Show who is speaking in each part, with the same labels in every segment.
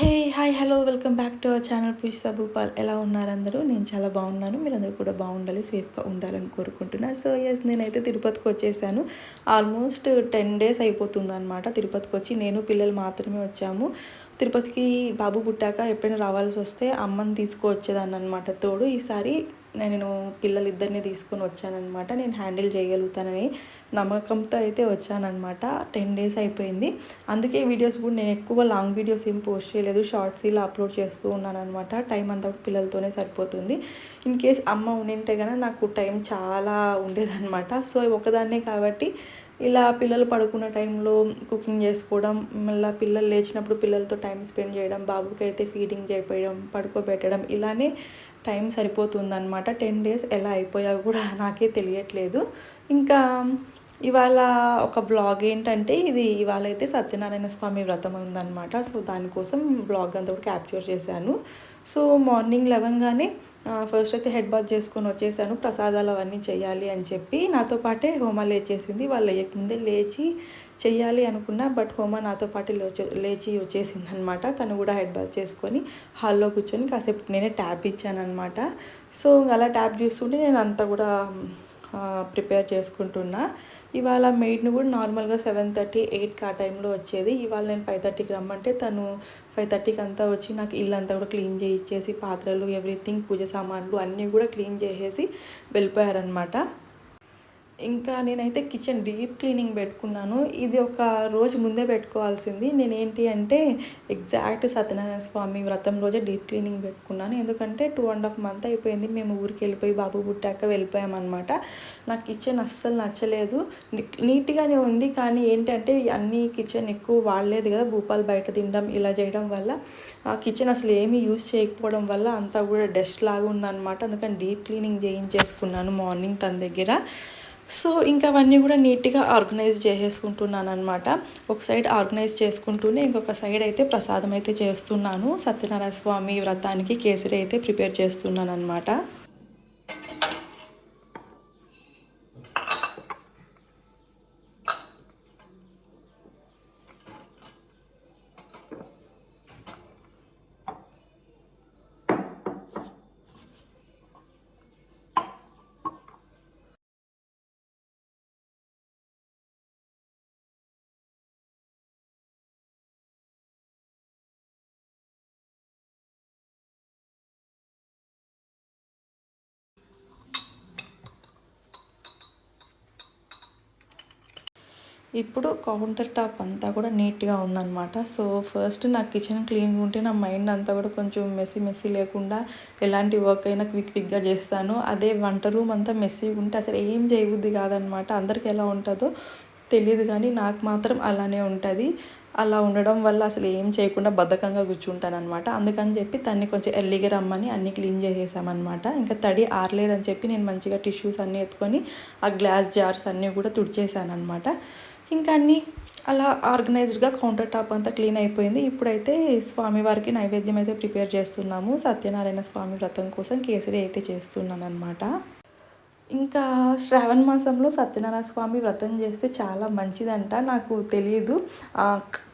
Speaker 1: Hey hi hello welcome back to our channel Poojitha Bhupal ఎలా ఉన్నారు అందరూ? నేను చాలా బాగున్నాను. మీరందరూ కూడా బాగుండాలి సేఫ్గా ఉండాలని కోరుకుంటున్నాను సో ఎస్ నేనైతే తిరుపతికి వచ్చేసాను. ఆల్మోస్ట్ టెన్ డేస్ అయిపోతుంది అనమాట తిరుపతికి వచ్చి. నేను పిల్లలు మాత్రమే వచ్చాము. తిరుపతికి బాబు పుట్టాక ఎప్పుడైనా రావాల్సి వస్తే అమ్మని తీసుకువచ్చేదాన్ని అనమాట తోడు. ఈసారి నేను పిల్లలిద్దరిని తీసుకొని వచ్చానమాట నేను హ్యాండిల్ చేయగలుగుతానని నమ్మకంతో అయితే వచ్చానమాట టెన్ డేస్ అయిపోయింది. అందుకే వీడియోస్ కూడా నేను ఎక్కువ లాంగ్ వీడియోస్ ఏం పోస్ట్ చేయలేదు. షార్ట్స్ ఇలా అప్లోడ్ చేస్తూ ఉన్నాను అనమాట టైం అంతా పిల్లలతోనే సరిపోతుంది. ఇన్ కేస్ అమ్మ ఉండింటే కనుక నాకు టైం చాలా ఉండేదన్నమాట. సో ఒకదాన్నే కాబట్టి ఇలా పిల్లలు పడుకున్న టైంలో కుకింగ్ చేసుకోవడం మళ్ళీ పిల్లలు లేచినప్పుడు పిల్లలతో టైం స్పెండ్ చేయడం బాబుకి అయితే ఫీడింగ్ చేయడం పడుకోబెట్టడం ఇలానే టైం సరిపోతుందనమాట టెన్ డేస్ ఎలా అయిపోయా కూడా నాకే తెలియట్లేదు. ఇంకా ఇవాళ ఒక బ్లాగ్ ఏంటంటే ఇది ఇవాళ అయితే సత్యనారాయణ స్వామి వ్రతం ఉందన్నమాట. సో దానికోసం బ్లాగ్ అంతా కూడా క్యాప్చర్ చేశాను. సో మార్నింగ్ లెవెన్గానే ఫస్ట్ అయితే హెడ్ బాత్ చేసుకొని వచ్చేసాను ప్రసాదాలు అవన్నీ చేయాలి అని చెప్పి. నాతో పాటే హోమ లేచేసింది వాళ్ళు లేకముందే లేచి చేయాలి అనుకున్నా బట్ హోమ నాతో పాటు లేచి వచ్చేసింది అనమాట తను కూడా హెడ్ బాత్ చేసుకొని హాల్లో కూర్చొని కాసేపు నేనే ట్యాప్ ఇచ్చాను అనమాట సో అలా ట్యాప్ చూస్తుంటే నేను అంతా కూడా ప్రిపేర్ చేసుకుంటున్నా. ఇవాళ మెయిడ్ని కూడా నార్మల్గా సెవెన్ థర్టీ ఎయిట్కి ఆ టైంలో వచ్చేది. ఇవాళ నేను ఫైవ్ థర్టీకి రమ్మంటే తను ఫైవ్ థర్టీకి అంతా వచ్చి నాకు ఇల్లు అంతా కూడా క్లీన్ చేయించేసి పాత్రలు ఎవ్రీథింగ్ పూజ సామాన్లు అన్నీ కూడా క్లీన్ చేసేసి వెళ్ళిపోయారనమాట ఇంకా నేనైతే కిచెన్ డీప్ క్లీనింగ్ పెట్టుకున్నాను. ఇది ఒక రోజు ముందే పెట్టుకోవాల్సింది. నేను ఏంటి అంటే ఎగ్జాక్ట్ సత్యనారాయణ స్వామి వ్రతం రోజే డీప్ క్లీనింగ్ పెట్టుకున్నాను. ఎందుకంటే టూ అండ్ హాఫ్ మంత్ అయిపోయింది. మేము ఊరికి వెళ్ళిపోయి బాబు పుట్టాక వెళ్ళిపోయామన్నమాట. నాకు కిచెన్ అస్సలు నచ్చలేదు. నీట్గానే ఉంది. కానీ ఏంటంటే అన్ని కిచెన్ ఎక్కువ వాడలేదు కదా. భూపాలు బయట తినడం ఇలా చేయడం వల్ల. ఆ కిచెన్ అసలు ఏమీ యూజ్ చేయకపోవడం వల్ల అంతా కూడా డస్ట్ లాగా ఉందన్నమాట. అందుకని డీప్ క్లీనింగ్ చేయించేసుకున్నాను మార్నింగ్ తన దగ్గర. సో ఇంకా అవన్నీ కూడా నీట్గా ఆర్గనైజ్ చేసేసుకుంటున్నాను అనమాట ఒక సైడ్ ఆర్గనైజ్ చేసుకుంటూనే ఇంకొక సైడ్ అయితే ప్రసాదం అయితే చేస్తున్నాను. సత్యనారాయణ స్వామి వ్రతానికి కేసరి అయితే ప్రిపేర్ చేస్తున్నాను అనమాట ఇప్పుడు కౌంటర్ టాప్ అంతా కూడా నీట్గా ఉందన్నమాట. సో ఫస్ట్ నా కిచెన్ క్లీన్గా ఉంటే నా మైండ్ అంతా కూడా కొంచెం మెస్సీ మెస్సీ లేకుండా ఎలాంటి వర్క్ అయినా క్విక్ క్విక్గా చేస్తాను. అదే వంట రూమ్ అంతా మెస్సీగా ఉంటే అసలు ఏం చేయబుద్ది కాదనమాట అందరికి ఎలా ఉంటుందో తెలియదు కానీ నాకు మాత్రం అలానే ఉంటుంది. అలా ఉండడం వల్ల అసలు ఏం చేయకుండా బద్ధకంగా కూర్చుంటానమాట అందుకని చెప్పి తన్ని కొంచెం ఎల్లిగా రమ్మని అన్నీ క్లీన్ చేసేసామన్నమాట. ఇంకా తడి ఆరలేదని చెప్పి నేను మంచిగా టిష్యూస్ అన్నీ ఎత్తుకొని ఆ గ్లాస్ జార్స్ అన్నీ కూడా తుడిచేసాను అనమాట ఇంకా అన్నీ అలా ఆర్గనైజ్డ్గా కౌంటర్ టాప్ అంతా క్లీన్ అయిపోయింది. ఇప్పుడైతే స్వామివారికి నైవేద్యం అయితే ప్రిపేర్ చేస్తున్నాము. సత్యనారాయణ స్వామి వ్రతం కోసం కేసరి అయితే చేస్తున్నాను అనమాట ఇంకా శ్రావణ మాసంలో సత్యనారాయణ స్వామి వ్రతం చేస్తే చాలా మంచిదంట. నాకు తెలియదు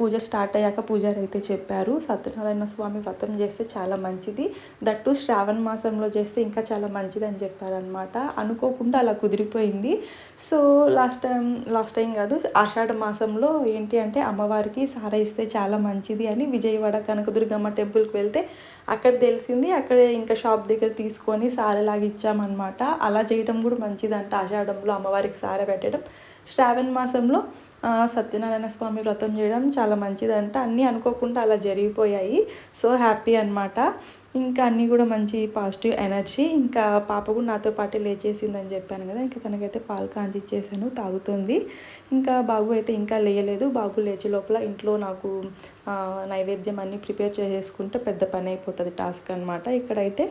Speaker 1: పూజ స్టార్ట్ అయ్యాక పూజారి అయితే చెప్పారు. సత్యనారాయణ స్వామి వ్రతం చేస్తే చాలా మంచిది. దట్టు శ్రావణ మాసంలో చేస్తే ఇంకా చాలా మంచిది అని చెప్పారనమాట అనుకోకుండా అలా కుదిరిపోయింది. So last time last time కాదు ఆషాఢ మాసంలో ఏంటి అంటే అమ్మవారికి సార ఇస్తే చాలా మంచిది అని విజయవాడ కనకదుర్గమ్మ టెంపుల్కి వెళ్తే అక్కడ తెలిసింది. అక్కడ ఇంకా షాప్ దగ్గర తీసుకొని సారెలాగా ఇచ్చామన్నమాట. అలా చేయడం కూడా మంచిదంట ఆషాఢంలో అమ్మవారికి సార పెట్టడం. శ్రావణ మాసంలో సత్యనారాయణ స్వామి వ్రతం చేయడం చాలా మంచిదంట. అన్నీ అనుకోకుండా అలా జరిగిపోయాయి. సో హ్యాపీ అనమాట ఇంకా అన్నీ కూడా మంచి పాజిటివ్ ఎనర్జీ. ఇంకా పాప కూడా నాతో పాటు లేచేసిందని చెప్పాను కదా. ఇంకా తనకైతే పాలు కాంచి ఇచ్చేసాను తాగుతుంది. ఇంకా బాబు అయితే ఇంకా లేయలేదు. బాబు లేచే లోపల ఇంట్లో నాకు నైవేద్యం అన్నీ ప్రిపేర్ చేసేసుకుంటే పెద్ద పని అయిపోతుంది టాస్క్ అనమాట ఇక్కడైతే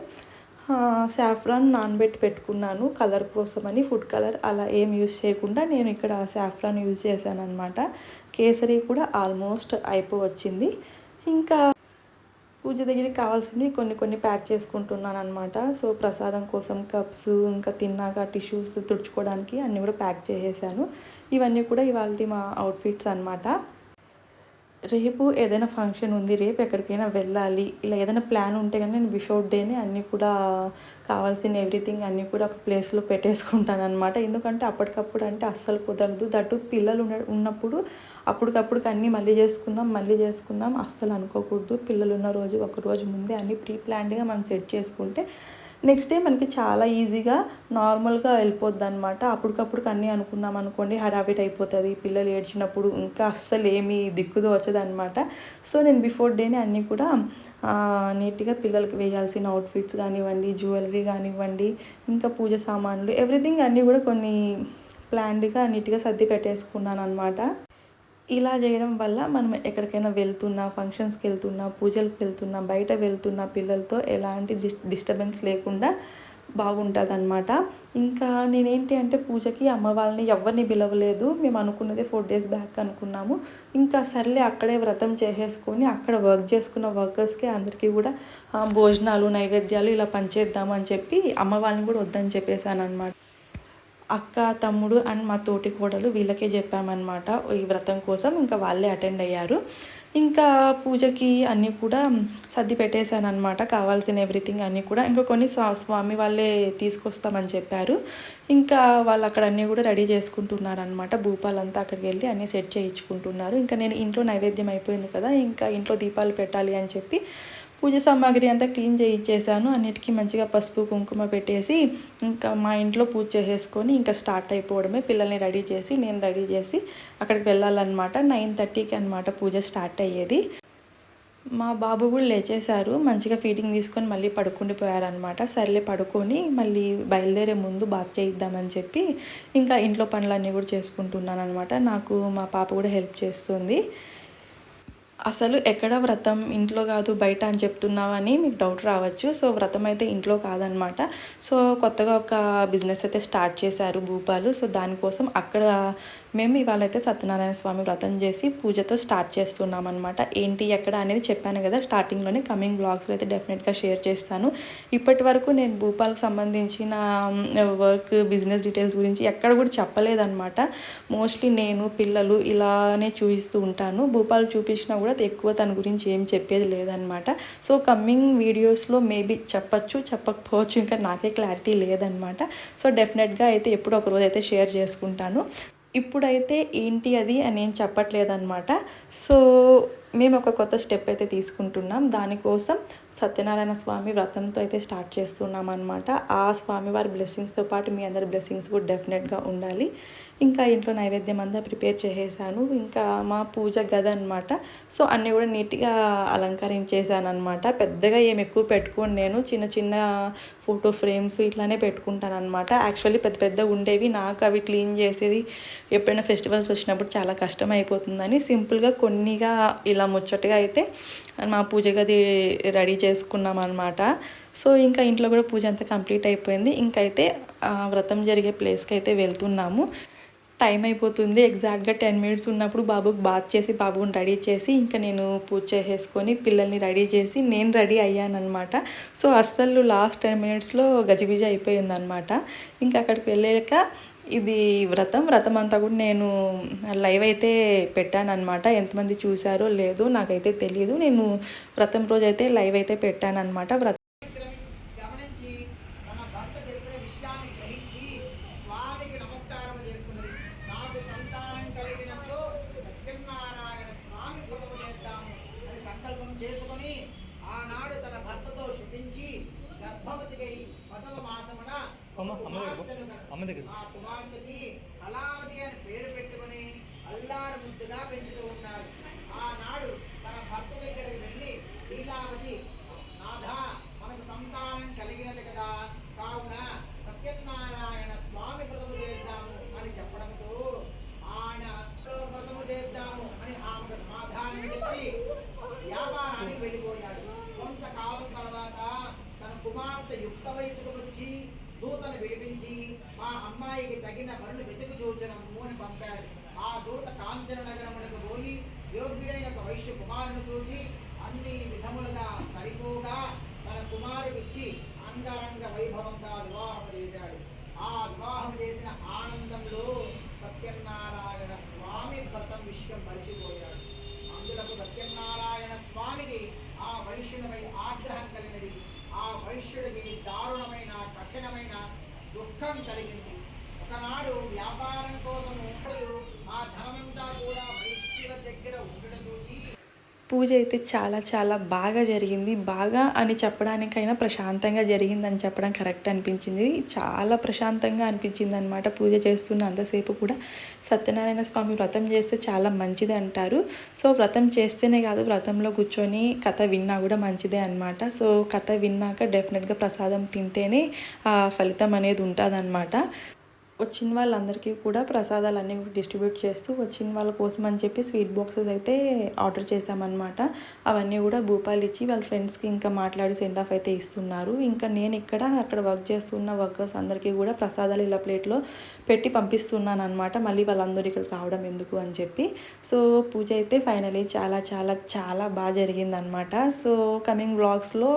Speaker 1: సాఫ్రాన్ నానబెట్టి పెట్టుకున్నాను. కలర్ కోసమని ఫుడ్ కలర్ అలా ఏం యూస్ చేయకుండా నేను ఇక్కడ సాఫ్రాన్ యూజ్ చేశాను అనమాట కేసరి కూడా ఆల్మోస్ట్ అయిపోవచ్చింది. ఇంకా పూజ దగ్గరికి కావాల్సినవి కొన్ని కొన్ని ప్యాక్ చేసుకుంటున్నాను అనమాట సో ప్రసాదం కోసం కప్స్ ఇంకా తిన్నాక టిష్యూస్ తుడుచుకోవడానికి అన్నీ కూడా ప్యాక్ చేసేసాను. ఇవన్నీ కూడా ఇవాళ మా అవుట్ఫిట్స్ అనమాట రేపు ఏదైనా ఫంక్షన్ ఉంది రేపు ఎక్కడికైనా వెళ్ళాలి ఇలా ఏదైనా ప్లాన్ ఉంటే కానీ నేను బిఫోర్ డేనే అన్నీ కూడా కావాల్సిన ఎవ్రీథింగ్ అన్నీ కూడా ఒక ప్లేస్లో పెట్టేసుకుంటాను అనమాట ఎందుకంటే అప్పటికప్పుడు అంటే అస్సలు కుదరదు. దట్టు పిల్లలు ఉన్న ఉన్నప్పుడు అప్పటికప్పుడు అన్నీ మళ్ళీ చేసుకుందాం మళ్ళీ చేసుకుందాం అస్సలు అనుకోకూడదు. పిల్లలు ఉన్న రోజు ఒక రోజు ముందే అన్నీ ప్రీ ప్లాన్డ్గా మనం సెట్ చేసుకుంటే నెక్స్ట్ డే మనకి చాలా ఈజీగా నార్మల్గా వెళ్ళిపోద్ది అనమాట అప్పటికప్పుడు అన్నీ అనుకున్నాం అనుకోండి హడావిట్ అయిపోతుంది. పిల్లలు ఏడ్చినప్పుడు ఇంకా అస్సలు ఏమి దిక్కుదో వచ్చదు అనమాట సో నేను బిఫోర్ డేనే అన్నీ కూడా నీట్గా పిల్లలకి వేయాల్సిన అవుట్ఫిట్స్ కానివ్వండి జ్యువెలరీ కానివ్వండి ఇంకా పూజ సామాన్లు ఎవ్రీథింగ్ అన్నీ కూడా కొన్ని ప్లాన్డ్గా నీట్గా సర్ది పెట్టేసుకున్నాను అనమాట ఇలా చేయడం వల్ల మనం ఎక్కడికైనా వెళ్తున్నా ఫంక్షన్స్కి వెళ్తున్నా పూజలకు వెళ్తున్నా బయట వెళ్తున్నా పిల్లలతో ఎలాంటి డిస్ డిస్టర్బెన్స్ లేకుండా బాగుంటుంది అనమాట ఇంకా నేనేంటి అంటే పూజకి అమ్మ వాళ్ళని ఎవరిని పిలవలేదు. మేము అనుకున్నది ఫోర్ డేస్ బ్యాక్ అనుకున్నాము. ఇంకా సర్లే అక్కడే వ్రతం చేసేసుకొని అక్కడ వర్క్ చేసుకున్న వర్కర్స్కి అందరికీ కూడా భోజనాలు నైవేద్యాలు ఇలా పంచేద్దాము చెప్పి అమ్మ వాళ్ళని కూడా వద్దని చెప్పేశాను అనమాట అక్క తమ్ముడు అండ్ మా తోటి కోడలు వీళ్ళకే చెప్పామన్నమాట. ఈ వ్రతం కోసం ఇంకా వాళ్ళే అటెండ్ అయ్యారు. ఇంకా పూజకి అన్నీ కూడా సర్ది పెట్టేశాను అనమాట కావాల్సిన ఎవ్రీథింగ్ అన్నీ కూడా ఇంకా కొన్ని స్వా- స్వామి వాళ్ళే తీసుకొస్తామని చెప్పారు. ఇంకా వాళ్ళు అక్కడ అన్నీ కూడా రెడీ చేసుకుంటున్నారు అనమాట భూపాలంతా అక్కడికి వెళ్ళి అన్నీ సెట్ చేయించుకుంటున్నారు. ఇంకా నేను ఇంట్లో నైవేద్యం అయిపోయింది కదా ఇంకా ఇంట్లో దీపాలు పెట్టాలి అని చెప్పి పూజ సామాగ్రి అంతా క్లీన్ చేయించేసాను అన్నిటికీ మంచిగా పసుపు కుంకుమ పెట్టేసి ఇంకా మా ఇంట్లో పూజ చేసేసుకొని ఇంకా స్టార్ట్ అయిపోవడమే. పిల్లల్ని రెడీ చేసి నేను రెడీ చేసి అక్కడికి వెళ్ళాలన్నమాట. నైన్ థర్టీకి అనమాట పూజ స్టార్ట్ అయ్యేది. మా బాబు కూడా లేచేశారు. మంచిగా ఫీడింగ్ తీసుకొని మళ్ళీ పడుకుండిపోయారనమాట సర్లే పడుకొని మళ్ళీ బయలుదేరే ముందు బాత్ చేయిద్దామని చెప్పి ఇంకా ఇంట్లో పనులన్నీ కూడా చేసుకుంటున్నాను అనమాట నాకు మా పాప కూడా హెల్ప్ చేస్తుంది. అసలు ఎక్కడ వ్రతం ఇంట్లో కాదు బయట అని చెప్తున్నావని మీకు డౌట్ రావచ్చు. సో వ్రతం అయితే ఇంట్లో కాదనమాట. సో కొత్తగా ఒక బిజినెస్ అయితే స్టార్ట్ చేశారు భూపాలు. సో దానికోసం అక్కడ మేము ఇవాళ అయితే సత్యనారాయణ స్వామి వ్రతం చేసి పూజతో స్టార్ట్ చేస్తున్నాం అనమాట ఏంటి ఎక్కడ అనేది చెప్పాను కదా స్టార్టింగ్లోనే కమింగ్ బ్లాగ్స్లో అయితే డెఫినెట్గా షేర్ చేస్తాను. ఇప్పటి వరకు నేను భూపాల్కి సంబంధించిన వర్క్ బిజినెస్ డీటెయిల్స్ గురించి ఎక్కడ కూడా చెప్పలేదన్నమాట. మోస్ట్లీ నేను పిల్లలు ఇలానే చూపిస్తూ ఉంటాను. భూపాల్ చూపించినా కూడా ఎక్కువ తన గురించి ఏం చెప్పేది లేదనమాట. సో కమ్మింగ్ వీడియోస్లో మేబీ చెప్పచ్చు చెప్పకపోవచ్చు ఇంకా నాకే క్లారిటీ లేదనమాట. సో డెఫినెట్గా అయితే ఎప్పుడో ఒక రోజు అయితే షేర్ చేసుకుంటాను. ఇప్పుడైతే ఏంటి అది అని ఏం చెప్పట్లేదనమాట. సో మేము ఒక కొత్త స్టెప్ అయితే తీసుకుంటున్నాం. దానికోసం సత్యనారాయణ స్వామి వ్రతంతో అయితే స్టార్ట్ చేస్తున్నాం అనమాట ఆ స్వామి వారి బ్లెస్సింగ్స్తో పాటు మీ అందరి బ్లెస్సింగ్స్ కూడా డెఫినెట్గా ఉండాలి. ఇంకా ఇంట్లో నైవేద్యం అంతా ప్రిపేర్ చేసేసాను. ఇంకా మా పూజ గద అనమాట సో అన్నీ కూడా నీట్గా అలంకరించేసాను అనమాట పెద్దగా ఏం ఎక్కువ పెట్టుకోను నేను. చిన్న చిన్న ఫోటో ఫ్రేమ్స్ ఇట్లానే పెట్టుకుంటాను అనమాట యాక్చువల్లీ పెద్ద పెద్ద ఉండేవి. నాకు అవి క్లీన్ చేసేది ఎప్పుడైనా ఫెస్టివల్స్ వచ్చినప్పుడు చాలా కష్టం అయిపోతుందని సింపుల్గా కొన్నిగా ఇలా ముచ్చటగా అయితే మా పూజ గది రెడీ చేసుకున్నాం అనమాట సో ఇంకా ఇంట్లో కూడా పూజ అంతా కంప్లీట్ అయిపోయింది. ఇంకైతే ఆ, వ్రతం జరిగే ప్లేస్కి అయితే వెళ్తున్నాము. టైం అయిపోతుంది. ఎగ్జాక్ట్గా టెన్ మినిట్స్ ఉన్నప్పుడు బాబుకి బాత్ చేసి బాబుని రెడీ చేసి ఇంకా నేను పూజ చేసేసుకొని పిల్లల్ని రెడీ చేసి నేను రెడీ అయ్యానమాట సో అస్సలు లాస్ట్ టెన్ మినిట్స్లో గజిబిజి అయిపోయింది అనమాట ఇంకా అక్కడికి వెళ్ళాక ఇది వ్రతం. వ్రతం అంతా కూడా నేను లైవ్ అయితే పెట్టాను అనమాట ఎంతమంది చూసారో లేదో నాకైతే తెలియదు నేను వ్రతం రోజు అయితే లైవ్ అయితే పెట్టాను అనమాట వ్రతం
Speaker 2: గమనించి తన భర్త చెప్పిన విషయాన్ని గ్రహించి స్వామికి నమస్కారం చేసుకున్నది నాకు సంతానం కలిగినచో సత్యనారాయణ స్వామి వ్రతము చేద్దాము అని సంకల్పం చేసుకొని ఆనాడు తన భర్తతో శుభించి గర్భవతికై పదవ మాసమున
Speaker 3: అమ్మ, దగ్గర.
Speaker 2: ఆ కుమార్తెకి కళావతి అని పేరు పెట్టుకుని అల్లారు ముద్దుగా పెంచుతూ ఉన్నారు. ఆనాడు మా అమ్మాయికి తగిన వరుణ్ వెతుకు చూచనము అని పంపాడు. ఆ దూత కాంచన నగరమునకు పోయి యోగ్యుడైన ఒక వైశ్య కుమారుని చూచి అన్ని విధములుగా సరిపోగా తన కుమారుడిచ్చి అంగరంగ వైభవంగా వివాహం చేశాడు. ఆ వివాహం చేసిన ఆనందంలో సత్యనారాయణ స్వామి వ్రతం విషయం మర్చిపోయాడు. అందులకు సత్యనారాయణ స్వామికి ఆ వైశ్యుడిపై ఆగ్రహం కలిగినది. ఆ వైశ్యుడికి దారుణమైన కఠినమైన దుఃఖం కలిగింది. ఒకనాడు వ్యాపారం కోసం ఆ ధనమంతా కూడా వైశ్యుల దగ్గర ఉండడం చూచి
Speaker 1: పూజ అయితే చాలా చాలా బాగా జరిగింది. బాగా అని చెప్పడానికైనా ప్రశాంతంగా జరిగిందని చెప్పడం కరెక్ట్ అనిపించింది. చాలా ప్రశాంతంగా అనిపించింది అనమాట పూజ చేస్తున్న అంతసేపు కూడా. సత్యనారాయణ స్వామి వ్రతం చేస్తే చాలా మంచిది అంటారు. సో వ్రతం చేస్తేనే కాదు వ్రతంలో కూర్చొని కథ విన్నా కూడా మంచిదే అనమాట సో కథ విన్నాక డెఫినెట్గా ప్రసాదం తింటేనే ఆ ఫలితం అనేది ఉంటుంది వచ్చిన వాళ్ళందరికీ కూడా ప్రసాదాలు అన్నీ డిస్ట్రిబ్యూట్ చేస్తూ వచ్చిన వాళ్ళ కోసం అని చెప్పి స్వీట్ బాక్సెస్ అయితే ఆర్డర్ చేశామన్నమాట. అవన్నీ కూడా భూపాలు ఇచ్చి వాళ్ళ ఫ్రెండ్స్కి ఇంకా మాట్లాడి సెండ్ ఆఫ్ అయితే ఇస్తున్నారు. ఇంకా నేను ఇక్కడ అక్కడ వర్క్ చేస్తున్న వర్కర్స్ అందరికీ కూడా ప్రసాదాలు ఇలా ప్లేట్లో పెట్టి పంపిస్తున్నాను అనమాట మళ్ళీ వాళ్ళందరూ ఇక్కడ రావడం ఎందుకు అని చెప్పి. సో పూజ అయితే ఫైనలీ చాలా చాలా చాలా బాగా జరిగిందనమాట సో కమింగ్ బ్లాగ్స్లో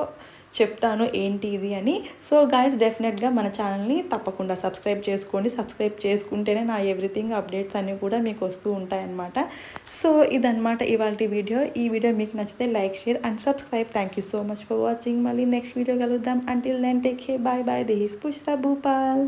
Speaker 1: చెప్తాను ఏంటి ఇది అని. సో గాయస్ డెఫినెట్గా మన ఛానల్ని తప్పకుండా సబ్స్క్రైబ్ చేసుకోండి. సబ్స్క్రైబ్ చేసుకుంటేనే నా ఎవ్రీథింగ్ అప్డేట్స్ అన్నీ కూడా మీకు వస్తూ ఉంటాయన్నమాట. సో ఇదనమాట ఇవాళ వీడియో ఈ వీడియో మీకు నచ్చితే like share and subscribe thank you so much for watching మళ్ళీ నెక్స్ట్ వీడియో కలుద్దాం. Until then take hey bye bye this Pushta Bhupal